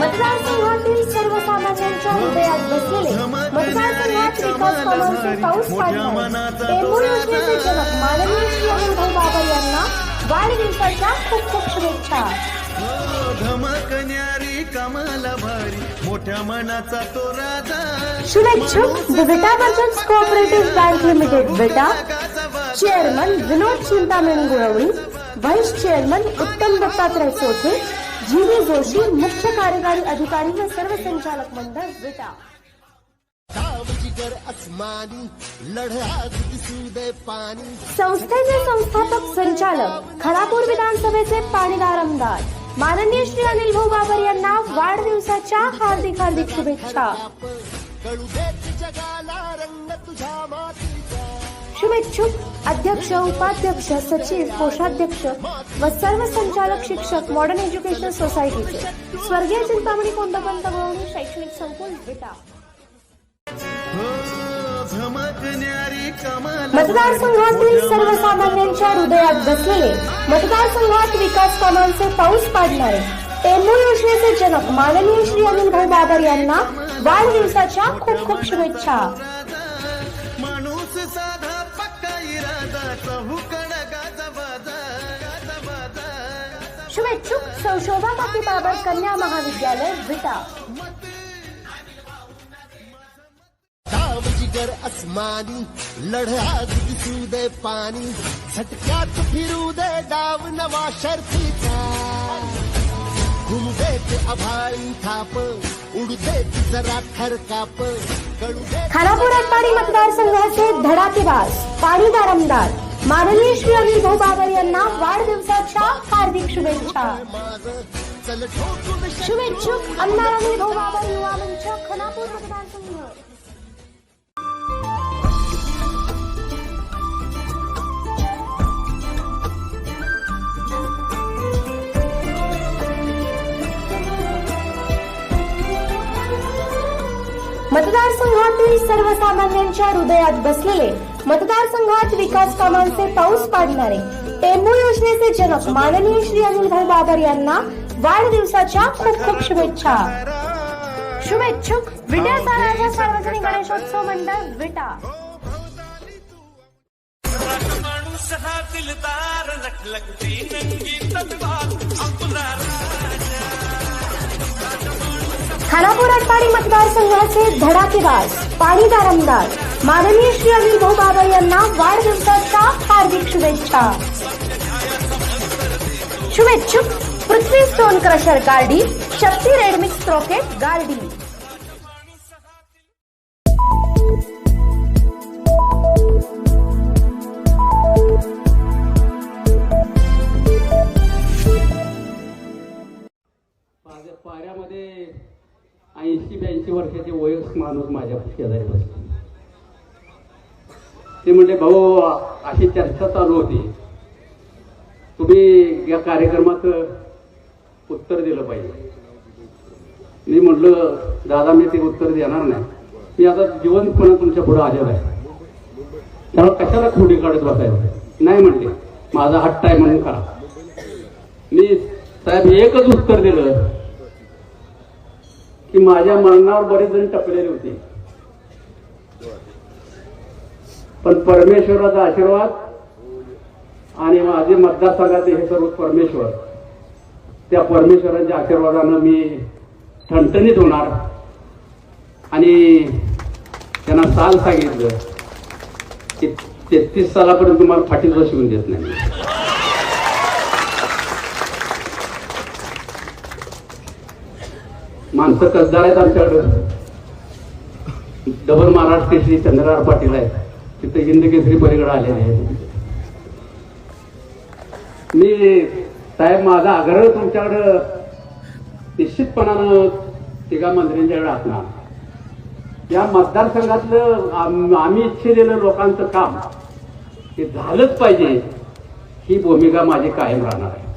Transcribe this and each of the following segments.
मतदारसंघातील सर्वसामान्यांच्या हृदयात बसलेले मतदारसंघात विकास कामांचे पाऊस पाडणारे टेंभू योजनेचे जनक माननीय श्री अनिलभाऊ बाबर यांना वाढदिवसाच्या खूप खूप शुभेच्छा. कमाला भारी मोठ्या मनाचा तो राजा. शुभेच्छुक द बेटा मर्चंट्स कोऑपरेटिव्ह बँक लिमिटेड बेटा. Chairman Vinod Chintamani Gulwani. Vice chairman Uttam Dattatray Chauthe G V Joshi मुख्य कार्यकारी अधिकारी व सर्व संचालक मंडळ पाणी. संस्थेचे संस्थापक संचालक खरापूर विधानसभेचे पाणीदार आमदार. माननीय श्री अनिल भाऊ बाबर यांना वाढदिवसाच्या हार्दिक हार्दिक शुभेच्छा. शुभेच्छुक. अध्यक्ष उपाध्यक्ष सचिव कोषाध्यक्ष व सर्व संचालक शिक्षक मॉडर्न एज्युकेशन सोसायटीचे स्वर्गीय चिंतामणी कोंडपंत गवळणी शैक्षणिक संकुल कमाला. मतदारसंघातील सर्वसामान्यांच्या हृदयात बसलेले मतदारसंघात विकास कामांचे पाऊस पाडणारे टेंबू योजनेचे जनक माननीय श्री अनिल भाऊ बाबर यांना वाढदिवसाच्या खूप खूप शुभेच्छा. शुभेच्छुक संशोधा बाकी बाबर कन्या महाविद्यालय विटा. जिगर अस्मानी लढा दिसू दे पाणी. झटक्यात फिरू दे डाव नवा शर्तीचा. आभाळी थाप उडू देत जरा खरकाप कळू दे खानापूर आटपाडी मतदारसंघाचे धडाकेबाज पाणीदार आमदार. माननीय श्री अनिल भाऊ बाबर यांना वाढदिवसाच्या हार्दिक शुभेच्छा. शुभेच्छुक आमदार अनिल भाऊ बाबर युवा मंच खनापूर मतदारसंघ मतदारसंघातील सर्वसामान्यांच्या हृदयात बसलेले मतदारसंघात विकास कामांचे पाऊस पाडणारे टेंबू योजनेचे जनक माननीय श्री अनिलभाई बाबर यांना वाढदिवसाच्या खूप खूप शुभेच्छा. शुभेच्छुक विटा साराच्या सार्वजनिक गणेशोत्सव मंडळ विटा. माणूस दिलदार लखलखती नंगी तलवार आपला खानापूर आटपाडी मतदारसंघाचे धडाकेदार पाणीदार आमदार माननीय श्री अनिल भाऊ बाबा यांना हार्दिक शुभेच्छा। शुभेच्छुक, Prithvi stone crusher Gardi Shakti readymix rocket Gardi. ऐंशी वर्षाचे वयस्क माणूस माझ्या शेजारी बसले. ते म्हणले भाऊ अशी चर्चा चालू होती. तुम्ही या कार्यक्रमात उत्तर दिलं पाहिजे. मी म्हटलं दादा मी ते उत्तर देणार नाही. मी आता जिवंतपणा तुमच्यापुढे आलेलं आहे. त्यामुळे कशाला खोडी काढत बसायचं? नाही म्हणले माझा हट्ट आहे म्हणून करा. मी साहेब एकच उत्तर दिलं. की माझ्या मरणावर बरेच जण टपलेले होते. पण परमेश्वराचा आशीर्वाद आणि माझे मतदारसंघाचे हे सर्व परमेश्वर त्या परमेश्वराच्या आशीर्वादानं मी ठणठणीत होणार. आणि त्यांना साल सांगितलं की तेहतीस सालापर्यंत तुम्हाला फाटीच शिवून देत नाही. माणसं कसदार आहेत आमच्याकडं. डबल महाराष्ट्र केसरी चंद्रराव पाटील आहेत. तिथे हिंद केसरी पलीकडे आलेले आहेत. मी साहेब माझा आग्रह तुमच्याकडं निश्चितपणानं तिघा मंत्र्यांच्याकडे असणार. या मतदारसंघातलं आम्ही इच्छिलेलं लोकांचं काम हे झालंच पाहिजे. ही भूमिका माझी कायम राहणार आहे.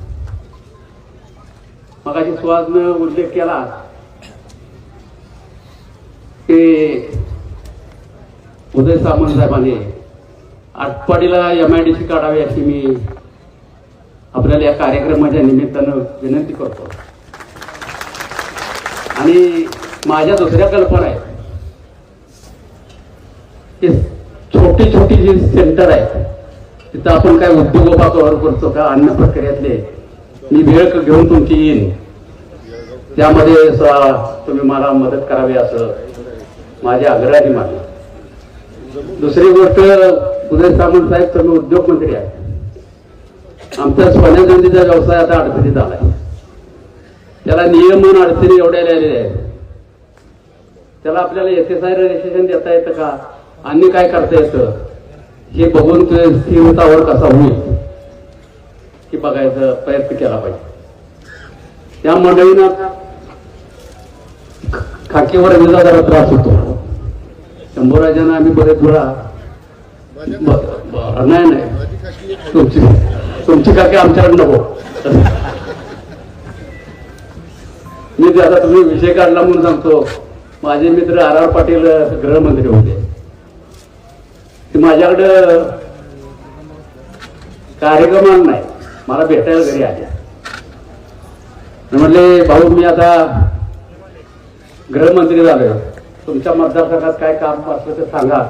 मगाशी सुहासनं उल्लेख केला. ते उदय सामंत साहेबांनी आटपाडीला एम आय डी सी काढावी अशी मी आपल्याला या कार्यक्रमाच्या निमित्तानं विनंती करतो. आणि माझ्या दुसऱ्या कल्पना आहेत की छोटी छोटी जी सेंटर आहेत तिथं आपण काय उद्योग उभा कव्हर करतो का अन्न प्रक्रियातले मी वेळ घेऊन तुमची येईन. त्यामध्ये तुम्ही मला मदत करावी असं माझ्या आग्रहाने मानलं. दुसरी गोष्ट उदय सामंत साहेब तुम्ही उद्योग मंत्री आहे. आमचा सोन्याचंदीचा व्यवसाय आता अडचणीत आलाय. त्याला नियमन अडचणी एवढ्या आलेल्या आहेत. त्याला आपल्याला एस एस आय रजिस्ट्रेशन देता येतं का? आणि काय करता येतं? हे बघून ते स्थिरतावर कसा होईल? हे बघायचा प्रयत्न केला पाहिजे. त्या मंडळीनं खाकीवर विजा जरा त्रास होतो. शंभूराजांना आम्ही बरेच वेळा नाही नाही. तुमची तुमची काकी आमच्याकडे नको. मी आता तुम्ही विषय काढला म्हणून सांगतो. माझे मित्र आर आर पाटील गृहमंत्री होते. ते माझ्याकडं कार्यक्रम नाही. मला भेटायला घरी आल्या म्हणले भाऊ मी आता गृहमंत्री झालोय तुमच्या मतदारसंघात काय काम असलं तर सांगा.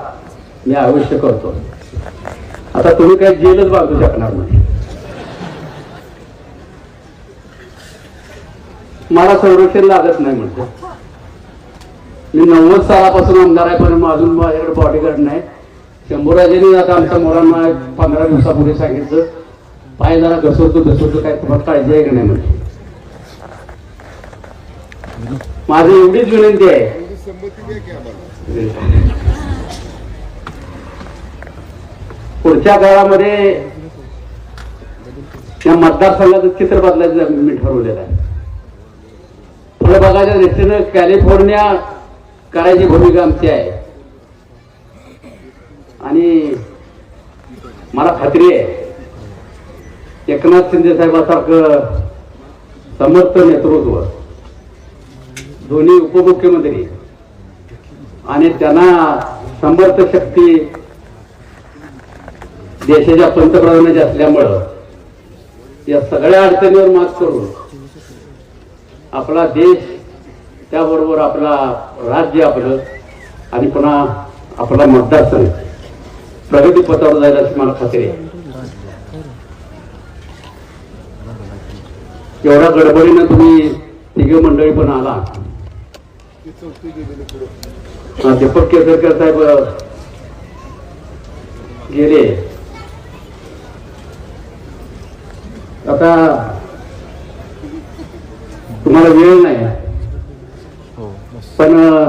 मी आयुष्य करतो. आता तुम्ही काही जेलच बांधू शकणार नाही. मला संरक्षण लागत नाही म्हणतो. मी नव्वद सालापासून आमदार आहे पण अजून माझ्याकडे बॉडीगार्ड नाही. शंभूराजेने आता आमच्या मुलांना पंधरा दिवसापूर्वी सांगितलं पाय जरा घसरतो घसरतो काय तुम्हाला काळजी आहे का नाही? म्हणजे माझी एवढीच विनंती आहे. पुढच्या काळामध्ये या मतदारसंघाचं चित्र बदलायचं मी ठरवलेलं आहे. फळबागाच्या बघायच्या दृष्टीनं कॅलिफोर्निया करायची भूमिका आमची आहे. आणि मला खात्री आहे एकनाथ शिंदे साहेबासारखं समर्थ नेतृत्व दोन्ही उपमुख्यमंत्री आणि त्यांना समर्थ शक्ती देशाच्या पंतप्रधानाची असल्यामुळं या सगळ्या अडचणीवर मात करून आपला देश त्याबरोबर आपला राज्य आपलं आणि पुन्हा आपला मतदारसंघ प्रगतीपथावर जायला अशी मला खात्री आहे. एवढ्या गडबडीनं तुम्ही तिघे मंडळी पण आला. हा, दीपक केसरकर साहेब गेले. आता तुम्हाला वेळ नाही. पण अ,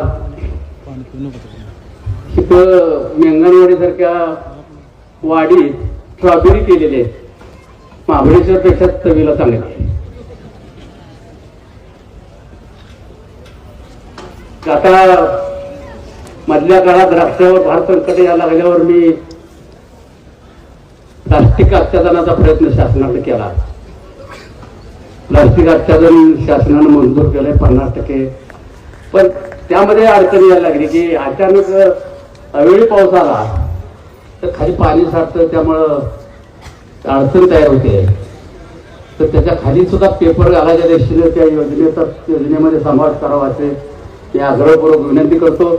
इथं मेंगणवाडी सारख्या वाडीत स्ट्रॉबेरी केलेली आहे महाबळेश्वर पेक्षा चवीला चांगली. आता मधल्या काळात द्राक्षावर फार संकट यायला लागल्यावर मी प्लास्टिक आच्छादनाचा प्रयत्न शासनाने केला. प्लास्टिक आच्छादन शासनानं मंजूर केलंय पन्नास टक्के. पण त्यामध्ये अडचण यायला लागली की अचानक अवेळी पाऊस आला तर खाली पाणी साठतं त्यामुळं अडचण तयार होते. तर त्याच्याखाली सुद्धा पेपर घालायच्या दृष्टीने त्या योजनेचा योजनेमध्ये समावेश करावा असे मी आग्रहपूर्वक विनंती करतो.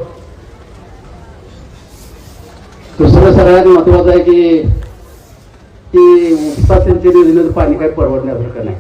दुसरं सगळ्यात महत्वाचं आहे की ती उपसा सिंचन योजनेचं पाणी काही परवडण्यासारखं नाही.